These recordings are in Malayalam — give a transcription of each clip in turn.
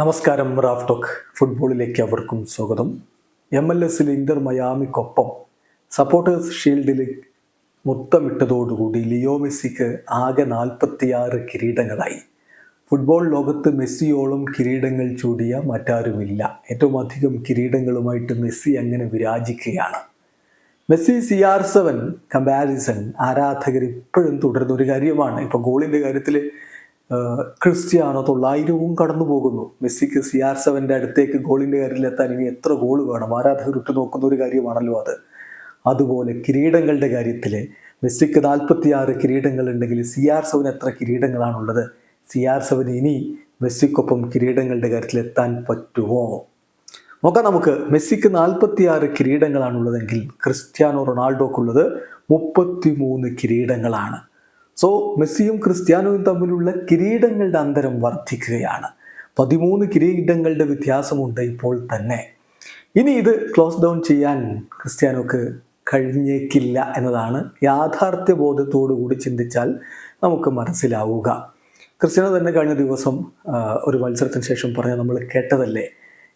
നമസ്കാരം റാഫ് ടോക്ക് ഫുട്ബോളിലേക്ക് അവർക്കും സ്വാഗതം. എം എൽ എസിൽ ഇന്റർ മയാമിക്കൊപ്പം സപ്പോർട്ടേഴ്സ് ഷീൽഡിൽ മുത്തമിട്ടതോടുകൂടി ലിയോ മെസ്സിക്ക് ആകെ നാൽപ്പത്തിയാറ് കിരീടങ്ങളായി. ഫുട്ബോൾ ലോകത്ത് മെസ്സിയോളം കിരീടങ്ങൾ ചൂടിയ മറ്റാരുമില്ല. ഏറ്റവും അധികം കിരീടങ്ങളുമായിട്ട് മെസ്സി അങ്ങനെ വിരാജിക്കുകയാണ്. Messi C R seven comparison ആരാധകർ ഇപ്പോഴും തുടരുന്ന ഒരു കാര്യമാണ്. ഇപ്പോൾ ഗോളിന്റെ കാര്യത്തിൽ ക്രിസ്ത്യാനോ തൊള്ളായിരവും കടന്നു പോകുന്നു മെസ്സിക്ക് സി ആർ സെവന്റെ അടുത്തേക്ക് ഗോളിന്റെ കാര്യത്തിൽ എത്താൻ ഇനി എത്ര ഗോൾ വേണം? ആരാധകർ ഉറ്റുനോക്കുന്ന ഒരു കാര്യമാണല്ലോ അത്. അതുപോലെ കിരീടങ്ങളുടെ കാര്യത്തിൽ മെസ്സിക്ക് നാൽപ്പത്തിയാറ് കിരീടങ്ങൾ ഉണ്ടെങ്കിൽ സി ആർ സെവൻ എത്ര കിരീടങ്ങളാണുള്ളത്? സി ആർ സെവൻ ഇനി മെസ്സിക്കൊപ്പം കിരീടങ്ങളുടെ കാര്യത്തിൽ എത്താൻ പറ്റുമോ? നോക്കാം നമുക്ക്. മെസ്സിക്ക് നാൽപ്പത്തിയാറ് കിരീടങ്ങളാണുള്ളതെങ്കിൽ ക്രിസ്ത്യാനോ റൊണാൾഡോക്കുള്ളത് മുപ്പത്തി മൂന്ന് കിരീടങ്ങളാണ്. സോ മെസ്സിയും ക്രിസ്ത്യാനോയും തമ്മിലുള്ള കിരീടങ്ങളുടെ അന്തരം വർദ്ധിക്കുകയാണ്. പതിമൂന്ന് കിരീടങ്ങളുടെ വ്യത്യാസമുണ്ട് ഇപ്പോൾ തന്നെ. ഇനി ഇത് ക്ലോസ് ഡൗൺ ചെയ്യാൻ ക്രിസ്ത്യാനോക്ക് കഴിഞ്ഞേക്കില്ല എന്നതാണ് യാഥാർത്ഥ്യ ബോധത്തോടു കൂടി ചിന്തിച്ചാൽ നമുക്ക് മനസ്സിലാവുക. ക്രിസ്ത്യാനോ തന്നെ കഴിഞ്ഞ ദിവസം ഒരു മത്സരത്തിന് ശേഷം പറഞ്ഞ നമ്മൾ കേട്ടതല്ലേ?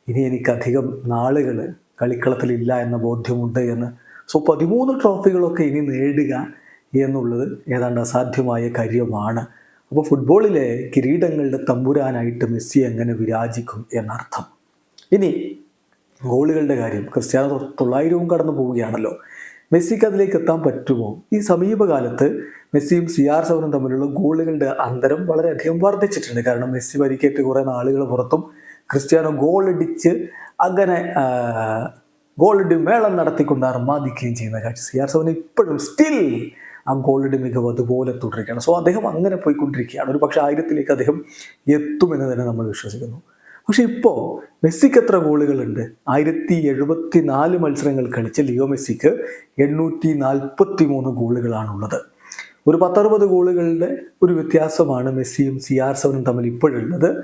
ഇനി എനിക്കധികം നാളുകൾ കളിക്കളത്തിലില്ല എന്ന ബോധ്യമുണ്ട് എന്ന്. സോ പതിമൂന്ന് ട്രോഫികളൊക്കെ ഇനി നേടുക എന്നുള്ളത് ഏതാണ്ട് അസാധ്യമായ കാര്യമാണ്. അപ്പോൾ ഫുട്ബോളിലെ കിരീടങ്ങളുടെ തമ്പുരാനായിട്ട് മെസ്സി എങ്ങനെ വിരാജിക്കും എന്നർത്ഥം. ഇനി ഗോളുകളുടെ കാര്യം. ക്രിസ്ത്യാനോ തൊള്ളായിരവും കടന്നു പോവുകയാണല്ലോ. മെസ്സിക്ക് അതിലേക്ക് എത്താൻ പറ്റുമോ? ഈ സമീപകാലത്ത് മെസ്സിയും സി ആർ സെവനും തമ്മിലുള്ള ഗോളുകളുടെ അന്തരം വളരെയധികം വർദ്ധിച്ചിട്ടുണ്ട്. കാരണം മെസ്സി പരിക്കേറ്റ് കുറേ നാളുകൾ പുറത്തും ക്രിസ്ത്യാനോ ഗോളടിച്ച് അങ്ങനെ ഗോളടി മേളം നടത്തിക്കൊണ്ട് അർമാദിക്കുകയും ചെയ്യുന്ന കാഴ്ച സി ആർ സെവൻ ഇപ്പോഴും. സ്റ്റിൽ ആ ഗോളടി മികവ് അതുപോലെ തുടരുകയാണ്. സോ അദ്ദേഹം അങ്ങനെ പോയിക്കൊണ്ടിരിക്കുകയാണ്. ഒരു പക്ഷേ ആയിരത്തിലേക്ക് അദ്ദേഹം എത്തുമെന്ന് തന്നെ നമ്മൾ വിശ്വസിക്കുന്നു. പക്ഷെ ഇപ്പോൾ മെസ്സിക്ക് എത്ര ഗോളുകളുണ്ട്? ആയിരത്തി എഴുപത്തി നാല് മത്സരങ്ങൾ കളിച്ച ലിയോ മെസ്സിക്ക് എണ്ണൂറ്റി നാൽപ്പത്തി മൂന്ന് ഗോളുകളാണുള്ളത്. ഒരു പത്തറുപത് ഗോളുകളുടെ ഒരു വ്യത്യാസമാണ് മെസ്സിയും സി ആർ സെവനും തമ്മിൽ ഇപ്പോഴുള്ളത്.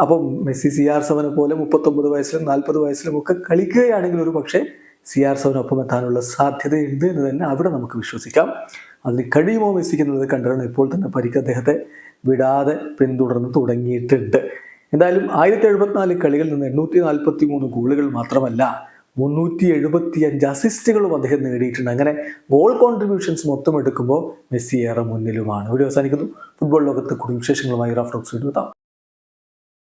അപ്പം മെസ്സി സി ആർ സെവനെ പോലെ മുപ്പത്തൊമ്പത് വയസ്സിലും നാൽപ്പത് വയസ്സിലും ഒക്കെ കളിക്കുകയാണെങ്കിൽ ഒരു പക്ഷേ സി ആർ സെവനൊപ്പം എത്താനുള്ള സാധ്യതയുണ്ട് എന്ന് തന്നെ അവിടെ നമുക്ക് വിശ്വസിക്കാം. അതിന് കഴിയുമോ വിശ്വസിക്കുന്നത് കണ്ടാണ് ഇപ്പോൾ തന്നെ പരിക്ക് അദ്ദേഹത്തെ വിടാതെ പിന്തുടർന്ന് തുടങ്ങിയിട്ടുണ്ട്. എന്തായാലും ആയിരത്തി എഴുപത്തിനാല് കളികളിൽ നിന്ന് എണ്ണൂറ്റി നാൽപ്പത്തി മൂന്ന് ഗോളുകൾ മാത്രമല്ല മുന്നൂറ്റി എഴുപത്തി അഞ്ച് അസിസ്റ്റുകളും അദ്ദേഹം നേടിയിട്ടുണ്ട്. അങ്ങനെ ഗോൾ കോൺട്രിബ്യൂഷൻസ് മൊത്തം എടുക്കുമ്പോൾ മെസ്സി ഏറെ മുന്നിലുമാണ്. ഒരു അവസാനിക്കുന്നു ഫുട്ബോൾ ലോകത്ത് കുടുംബ വിശേഷങ്ങളുമായി റഫ്രോക്സ് എടുത്താം